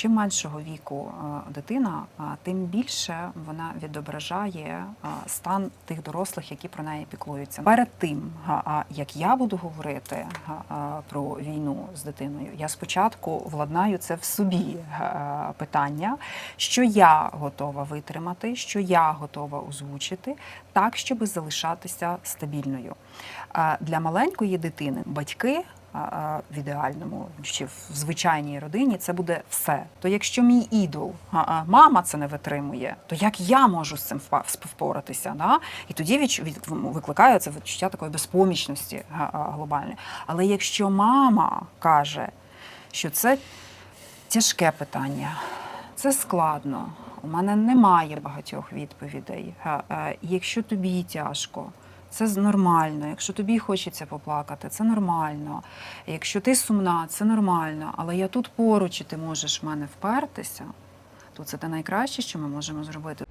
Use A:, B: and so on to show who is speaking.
A: Чим меншого віку е, дитина, е, тим більше вона відображає е, стан тих дорослих, які про неї піклуються. Перед тим, як я буду говорити про війну з дитиною, я спочатку владнаю це в собі питання, що я готова витримати, що я готова озвучити, так, щоб залишатися стабільною. Для маленької дитини батьки в ідеальному чи в звичайній родині це буде все. То якщо мій ідол, мама це не витримує, то як я можу з цим впоратися? Да? І тоді викликає це відчуття такої безпомічності глобальної. Але якщо мама каже, що це тяжке питання, це складно. У мене немає багатьох відповідей. Якщо тобі тяжко, це нормально. Якщо тобі хочеться поплакати, це нормально. Якщо ти сумна, це нормально. Але я тут поруч, і ти можеш в мене впертися, то це те найкраще, що ми можемо зробити.